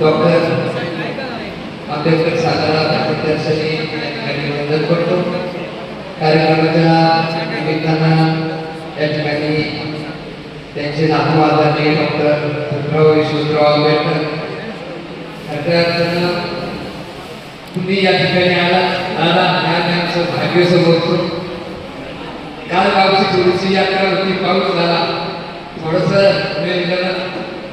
Doctor Ambedkar Satara विद्यार्थ्यांनी या वंदन करतो. कार्यक्रमाच्या निमित्तानं या ठिकाणी त्यांचे नातू आदरणीय डॉक्टर भीमराव यशवंतराव आंबेडकर. खऱ्या तुम्ही या ठिकाणी आला. आला. आणि आमचं भाग्य समजतो काल गावची थोडीशी यात्रा होती पाऊस झाला. थोडंसं वेळ गेला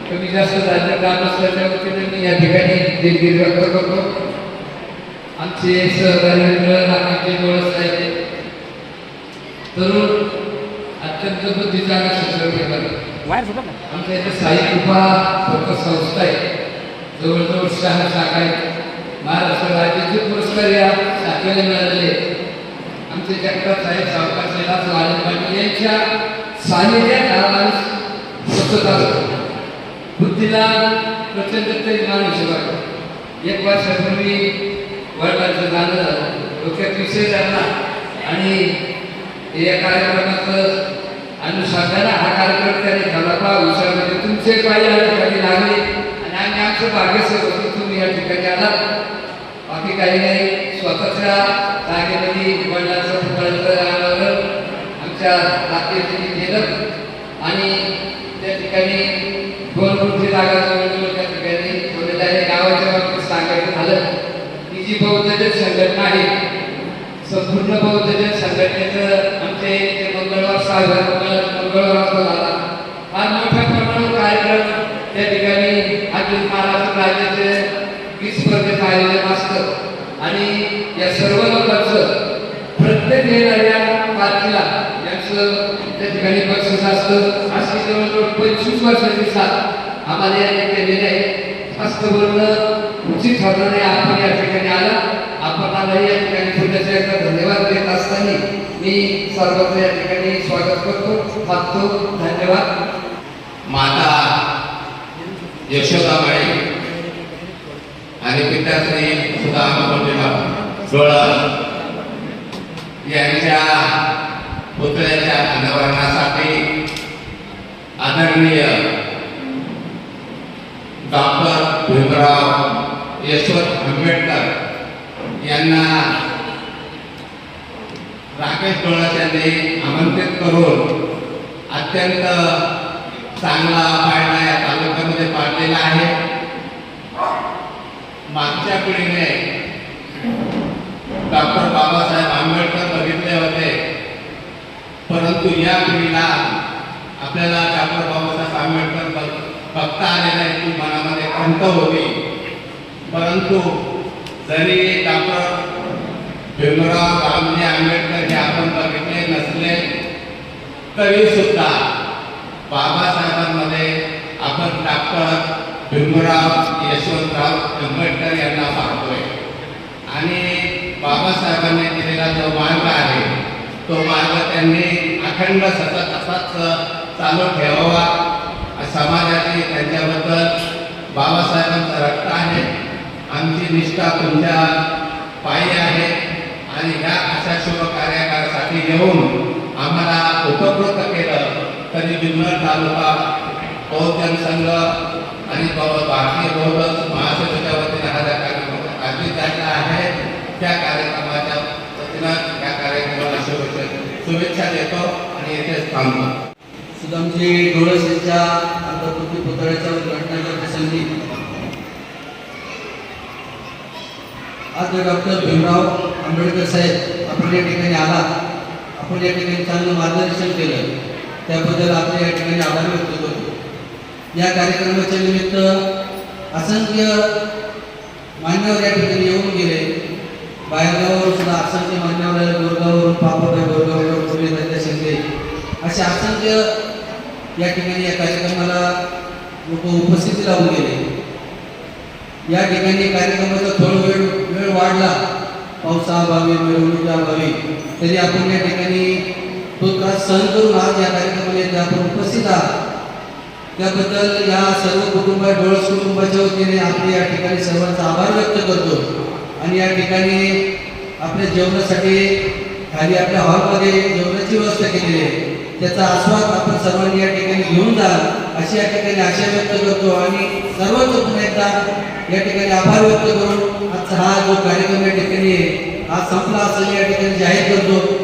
कमी जास्त झालं काम असल्याच्या वतीने मी या ठिकाणी दिलगिरी व्यक्त करतो. आमचे सहकारी मित्र रामाचे डोळस आहेत. तरुण अत्यंत बुद्धीचा आमच्या इथे साई कृपा संस्था आहे. जवळजवळ सहा शाखा आहेत. महाराष्ट्र राज्याचे पुरस्कार या शाखेला मिळालेले. आमचे जगताप साहेब सावकार कैलास लालन पाटील यांच्या सानिध्यात माणूस स्वच्छता असतो बुद्धीला प्रचंड तेजमान विषय वाटतो एक वर्षापूर्वी वडिलांचं जाणं झालं. डोक्यात विषय झाला आणि या कार्यक्रमाचं अनुषंगाने हा कार्यक्रम त्याने झाला. पा विषयामध्ये तुमचे पाय या ठिकाणी लागले आणि आम्ही आमचं भाग्यच होतो. तुम्ही या ठिकाणी आला बाकी काही नाही. स्वतःच्या जागेमध्ये वडिलांचं पुतळ्याचं आमच्या नातेवाईकांनी केलं. आणि त्या ठिकाणी दोन जागा जवळजवळ त्या ठिकाणी ठेवलेल्या आहे गावाच्या बाबतीत सांगायचं झालं ही जी बौद्धजन संघटना आहे संपूर्ण बौद्धजन संघटनेचं आमचे मंगळवार साजरा मंगळवार झाला. फार मोठ्या प्रमाणावर कार्यक्रम त्या ठिकाणी अखिल महाराष्ट्र राज्याचे वीस स्पर्धेचं आयोजन असतं. आणि या सर्व लोकांचं त्या ठिकाणी बक्षीस असतं. अशी जवळजवळ पंचवीस वर्षाची साथ आम्हाला यांनी केलेली आहे. जास्त बोलणं उचित ठरलं नाही. आपण या ठिकाणी आला. आपण आला या ठिकाणी पुण्याचा एकदा धन्यवाद देत असताना मी सर्वांचं या ठिकाणी स्वागत करतो थांबतो धन्यवाद. माता यशोदाबाई आणि पित्याश्री सुधा डोळस यांच्या पुतळ्याच्या अनावरणासाठी आदरणीय डॉक्टर भीमराव यशवंत आंबेडकर यांना राकेश डोळस यांनी आमंत्रित करून अत्यंत चांगला पाळणा या तालुक्यामध्ये पाळलेला आहे. मागच्या पिढीने डॉक्टर बाबासाहेब आंबेडकर बघितले होते परंतु या पिढीला आपल्याला डॉक्टर बाबासाहेब आंबेडकर बघ- बघता आले नाही मनामध्ये खंत होती. परंतु जरी डॉक्टर भीमराव रामजी आंबेडकर हे आपण बघितले नसले तरी सुद्धा बाबासाहेबांमध्ये आपण डॉक्टर भीमराव यशवंतराव आंबेडकर यांना पाहतोय. आणि बाबासाहेबांनी दिलेला जो मार्ग आहे तो मार्ग त्यांनी अखंड सतत असाच चालू ठेवावा. समाजाची त्यांच्याबद्दल बाबासाहेबांचं रक्त आहे. आमची निष्ठा तुमच्या पायी आहे. आणि ह्या अशा शुभ कार्यकाळासाठी घेऊन आम्हाला उपकृत केलं तरी जुन्नर तालुका बहुजन संघ आणि भारतीय बहुजन महासभेच्या वतीने हा ज्या कार्यक्रम आयोजित झालेला आहे त्या कार्यक्रमाच्या वतीनं या कार्यक्रमाला शुभेच्छा शुभेच्छा देतो. येथेच थांबतो सुदामजी डोळस यांच्या पुतळ्याच्या उद्घाटनाच्या प्रसंगी. आज डॉक्टर भीमराव आंबेडकर साहेब आपण या ठिकाणी आला. आपण या ठिकाणी चांगलं मार्गदर्शन केलं. त्याबद्दल आपले या ठिकाणी आभार व्यक्त करतो. या कार्यक्रमाच्या निमित्त असंख्य मान्यवर या ठिकाणी येऊन गेले. बाहेरगावावर सुद्धा असंख्य मान्यवर आले गोरगावरून पापड गोरगावरून असे असंख्य या ठिकाणी या कार्यक्रमाला लोक उपस्थिती लावून गेले. या ठिकाणी कार्यक्रमाचा थोडा वेळ वेळ वाढला. पावसाअभावी अभावी तरी आपण या ठिकाणी तो त्रास सहन करून आज या कार्यक्रमाला आपण उपस्थित आहात. त्याबद्दल या सर्व कुटुंब डोळस कुटुंबाच्या वतीने आपले या ठिकाणी सर्वांचा आभार व्यक्त करतो. आणि या ठिकाणी आपल्या जेवणासाठी खाली आपल्या हॉलमध्ये जेवणाची व्यवस्था केलेली आहे. त्याचा आस्वाद आपण सर्वांनी या ठिकाणी घेऊन जा. अशी या ठिकाणी आशा व्यक्त करतो आणि सर्वच पुन्हा एकदा या ठिकाणी आभार व्यक्त करून आजचा हा जो कार्यक्रम या ठिकाणी आहे, हा संपला असं या ठिकाणी जाहीर करतो.